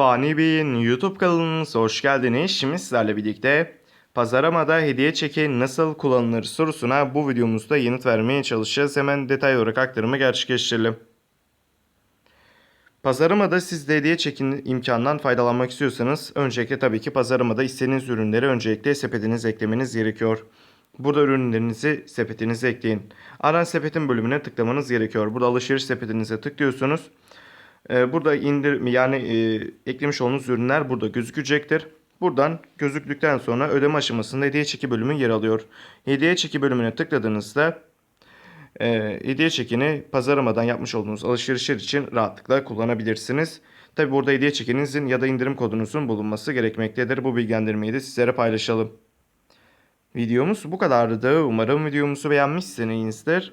Fani Bey'in YouTube kanalınıza hoş geldiniz. Şimdi sizlerle birlikte Pazaramada hediye çeki nasıl kullanılır sorusuna bu videomuzda yanıt vermeye çalışacağız. Hemen detay olarak aktarımı gerçekleştirelim. Pazaramada siz de hediye çekin imkanından faydalanmak istiyorsanız öncelikle tabii ki Pazaramada istediğiniz ürünleri öncelikle sepetinize eklemeniz gerekiyor. Burada ürünlerinizi sepetinize ekleyin. Aran sepetin bölümüne tıklamanız gerekiyor. Burada alışveriş sepetinize tıklıyorsunuz. Ee, Burada indir yani e, eklemiş olduğunuz ürünler burada gözükecektir. Buradan gözüktükten sonra ödeme aşamasında hediye çeki bölümü yer alıyor. Hediye çeki bölümüne tıkladığınızda e, hediye çekini pazarlamadan yapmış olduğunuz alışverişler için rahatlıkla kullanabilirsiniz. Tabi burada hediye çekinizin ya da indirim kodunuzun bulunması gerekmektedir. Bu bilgilendirmeyi de sizlere paylaşalım. Videomuz bu kadardı. Umarım videomuzu beğenmişsinizdir.